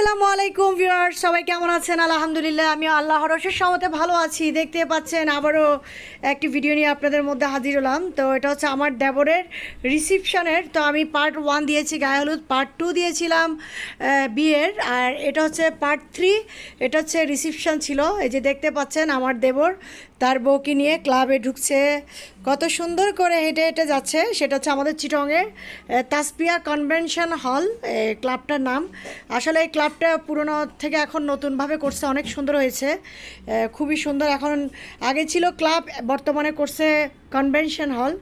আসসালামু আলাইকুম ভিউয়ার সবাই কেমন আছেন? আলহামদুলিল্লাহ আমি আল্লাহ রসের সমতে ভালো আছি। দেখতে পাচ্ছেন, আবারও একটি ভিডিও নিয়ে আপনাদের মধ্যে হাজির হলাম। তো এটা হচ্ছে আমার দেবরের রিসিপশনের, তো আমি পার্ট ওয়ান দিয়েছি, গায়ে হলুদ পার্ট টু দিয়েছিলাম বিয়ের। আর এটা হচ্ছে পার্ট থ্রি এটা হচ্ছে রিসিপশন ছিল। এই যে দেখতে পাচ্ছেন, আমার দেবর তার বউকে নিয়ে ক্লাবে ঢুকছে। কত সুন্দর করে হেঁটে হেঁটে যাচ্ছে। সেটা হচ্ছে আমাদের চিটংয়ের তাসপিয়া কনভেনশন হল ক্লাবটার নাম। আসলে এই ক্লাবটা পুরনো থেকে এখন নতুনভাবে করছে অনেক সুন্দর হয়েছে। খুবই সুন্দর। এখন আগে ছিল ক্লাব বর্তমানে করছে কনভেনশন হল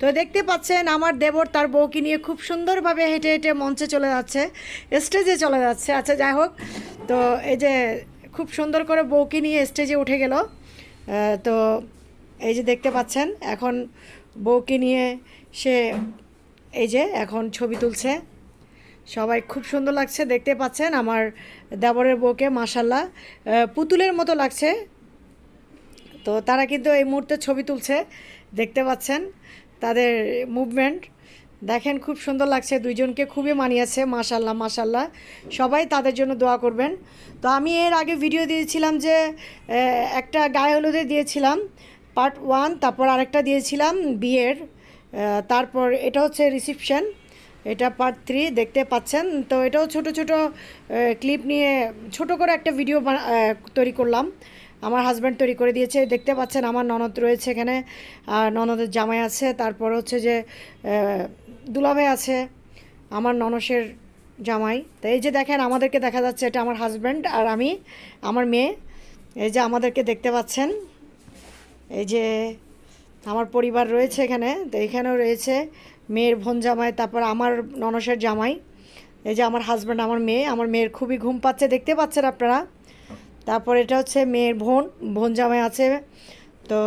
তো দেখতে পাচ্ছেন আমার দেবর তার বউকে নিয়ে খুব সুন্দরভাবে হেঁটে হেঁটে মঞ্চে চলে যাচ্ছে স্টেজে চলে যাচ্ছে। আচ্ছা যাই হোক। তো এই যে খুব সুন্দর করে বউকে নিয়ে স্টেজে উঠে গেল। তো এই যে দেখতে পাচ্ছেন, এখন বউকে নিয়ে সে এই যে এখন ছবি তুলছে। সবাই খুব সুন্দর লাগছে, দেখতে পাচ্ছেন আমার দেবরের বউকে মাসাল্লাহ পুতুলের মতো লাগছে। তো তারা কিন্তু এই মুহূর্তে ছবি তুলছে, দেখতে পাচ্ছেন তাদের মুভমেন্ট দেখেন খুব সুন্দর লাগছে, দুইজনকে খুবই মানিয়েছে মাশাল্লাহ মাশাল্লাহ সবাই তাদের জন্য দোয়া করবেন। তো আমি এর আগে ভিডিও দিয়েছিলাম যে একটা গায়ে হলুদে দিয়েছিলাম পার্ট ওয়ান তারপর আরেকটা দিয়েছিলাম, বিয়ের। তারপর এটা হচ্ছে রিসিপশন এটা পার্ট থ্রি দেখতে পাচ্ছেন? তো এটাও ছোট ছোট ক্লিপ নিয়ে ছোট করে একটা ভিডিও তৈরি করলাম। আমার হাজব্যান্ড তৈরি করে দিয়েছে। দেখতে পাচ্ছেন আমার ননদ রয়েছে এখানে। আর ননদের জামাই আছে। তারপর হচ্ছে যে আহ, দুলাভাই আছে আমার ননসের জামাই। তো এই যে দেখেন আমাদেরকে দেখা যাচ্ছে এটা আমার হাজব্যান্ড আর আমি আমার মেয়ে। এই যে আমাদেরকে দেখতে পাচ্ছেন এই যে আমার পরিবার রয়েছে এখানে। তো এখানেও রয়েছে। মেয়ের বোন জামাই, তারপর আমার ননসের জামাই। এই যে আমার হাজব্যান্ড আমার মেয়ে, আমার মেয়ের খুবই ঘুম পাচ্ছে, দেখতে পাচ্ছেন আপনারা। তারপর এটা হচ্ছে মেয়ের বোন বোন জামাই আছে। তো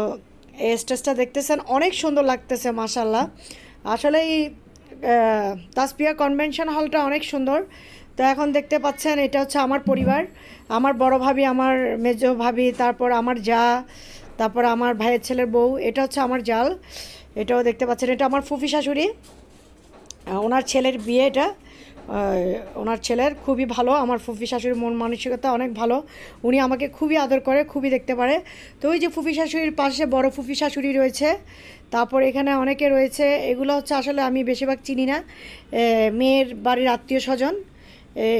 এই স্টেজটা দেখতেছেন, অনেক সুন্দর লাগতেছে মাসাল্লাহ আসলে এই তাসপিয়া কনভেনশন হলটা অনেক সুন্দর। তো এখন দেখতে পাচ্ছেন, এটা হচ্ছে আমার পরিবার। আমার বড় ভাবি, আমার মেজ ভাবি, তারপর আমার যা, তারপর আমার ভাইয়ের ছেলের বউ, এটা হচ্ছে আমার জাল। এটাও দেখতে পাচ্ছেন, এটা আমার ফুফি শাশুড়ি। ওনার ছেলের বিয়ে এটা। ওনার ছেলের খুবই ভালো, আমার ফুফি শাশুড়ির মন মানসিকতা অনেক ভালো। উনি আমাকে খুবই আদর করে, খুবই দেখতে পারে। তো ওই যে ফুফি শাশুড়ির পাশে বড় ফুফি শাশুড়ি রয়েছে, তারপর এখানে অনেকে রয়েছে। এগুলো হচ্ছে আসলে আমি বেশিরভাগ চিনি না। মেয়ের বাড়ির আত্মীয় স্বজন।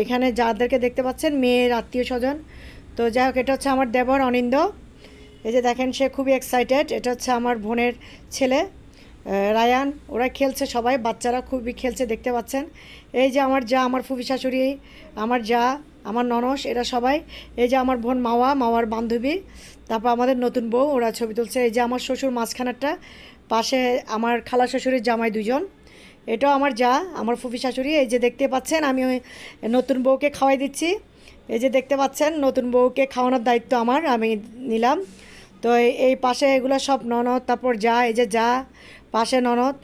এখানে যাদেরকে দেখতে পাচ্ছেন, মেয়ের আত্মীয় স্বজন। তো যাই হোক, এটা হচ্ছে আমার দেবর অনিন্দ। এই যে দেখেন, সে খুবই এক্সাইটেড এটা হচ্ছে আমার বোনের ছেলে। রায়ান, ওরা খেলছে সবাই, বাচ্চারা খুবই খেলছে, দেখতে পাচ্ছেন। এই যে আমার যা, আমার ফুফি শাশুড়ি, আমার যা, আমার ননস, এরা সবাই। এই যে আমার বোন মাওয়া, মাওয়ার বান্ধবী, তারপর আমাদের নতুন বউ, ওরা ছবি তুলছে। এই যে আমার শ্বশুর মাঝখানেরটা, পাশে আমার খালা শ্বশুরের জামাই দুজন এটাও আমার যা, আমার ফুফি শাশুড়ি, এই যে দেখতে পাচ্ছেন, আমি নতুন বউকে খাওয়াই দিচ্ছি। এই যে দেখতে পাচ্ছেন, নতুন বউকে খাওয়ানোর দায়িত্ব আমার, আমি নিলাম। তো এই পাশে এগুলো সব ননদ, তারপর যা, এই যে যা পাশে ননদ।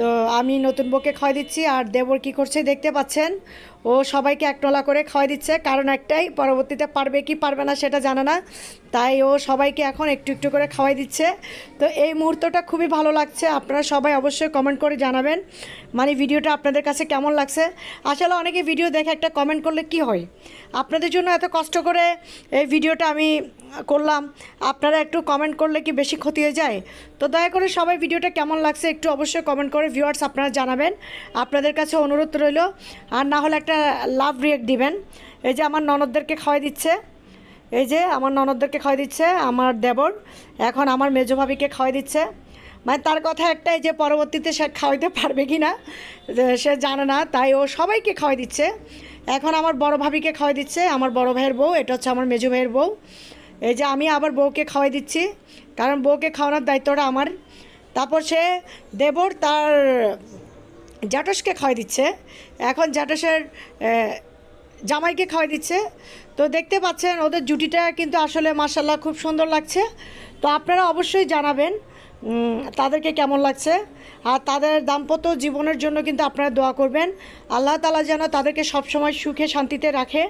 তো আমি নতুন বউকে খাওয়াই দিচ্ছি আর দেবর কি করছে দেখতে পাচ্ছেন? ও সবাইকে একটলা করে খাওয়াই দিচ্ছে, কারণ একটাই, পরবর্তীতে পারবে কি পারবে না সেটা জানে না। তাই ও সবাইকে এখন একটু একটু করে খাওয়াই দিচ্ছে। তো এই মুহূর্তটা খুবই ভালো লাগছে, আপনারা সবাই অবশ্যই কমেন্ট করে জানাবেন। মানে ভিডিওটা আপনাদের কাছে কেমন লাগছে? আসলে অনেকে ভিডিও দেখে একটা কমেন্ট করলে কি হয়? আপনাদের জন্য এত কষ্ট করে এই ভিডিওটা আমি করলাম। আপনারা একটু কমেন্ট করলে কি বেশি ক্ষতি হয়ে যায়? তো দয়া করে সবাই ভিডিওটা কেমন লাগছে একটু অবশ্যই কমেন্ট করে ভিউয়ার্স আপনারা জানাবেন। আপনাদের কাছে অনুরোধ রইল, আর না হলে একটা লাভ রিয়েক্ট দিবেন। এই যে আমার ননদদেরকে খাওয়াই দিচ্ছে, এই যে আমার ননদদেরকে খাওয়াই দিচ্ছে, আমার দেবর, এখন আমার মেজো ভাবিকে খাওয়াই দিচ্ছে। মানে তার কথা একটাই যে পরবর্তীতে সে খাওয়াইতে পারবে কি না সে জানে না, তাই ও সবাইকে খাওয়াই দিচ্ছে। এখন আমার বড় ভাবিকে খাওয়াই দিচ্ছে, আমার বড় ভাইয়ের বউ, এটা হচ্ছে আমার মেজো ভাইয়ের বউ। এই যে আমি আবার বউকে খাওয়াই দিচ্ছি। কারণ বউকে খাওয়ানোর দায়িত্বটা আমার। তারপর সে দেবর তার জাটসকে খাওয়াই দিচ্ছে। এখন জাটসের জামাইকে খাওয়াই দিচ্ছে। তো দেখতে পাচ্ছেন ওদের জুটিটা কিন্তু আসলে মার্শাল্লাহ খুব সুন্দর লাগছে। তো আপনারা অবশ্যই জানাবেন তাদেরকে কেমন লাগছে? আর তাদের দাম্পত্য জীবনের জন্য কিন্তু আপনারা দোয়া করবেন। আল্লাহ তালা যেন তাদেরকে সবসময় সুখে শান্তিতে রাখে।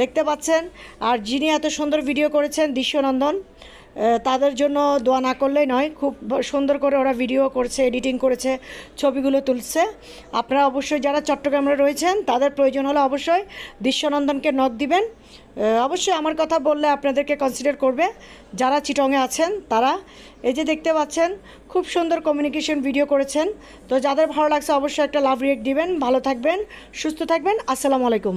দেখতে পাচ্ছেন? আর যিনি এত সুন্দর ভিডিও করেছেন, দৃশ্যনন্দন। তাদের জন্য দোয়া না করলেই নয়, খুব সুন্দর করে ওরা ভিডিও করছে এডিটিং করেছে, ছবিগুলো তুলছে। আপনারা অবশ্যই যারা চট্টগ্রামে রয়েছেন, তাদের প্রয়োজন হলে অবশ্যই দৃশ্যনন্দনকে নখ দিবেন। অবশ্যই আমার কথা বললে আপনাদেরকে কনসিডার করবে। যারা চিটংয়ে আছেন, তারা এই যে দেখতে পাচ্ছেন, খুব সুন্দর কমিউনিকেশন ভিডিও করেছেন। তো যাদের ভালো লাগছে, অবশ্যই একটা লাভ রিয়েক্ট দিবেন। ভালো থাকবেন, সুস্থ থাকবেন। আসসালামু আলাইকুম।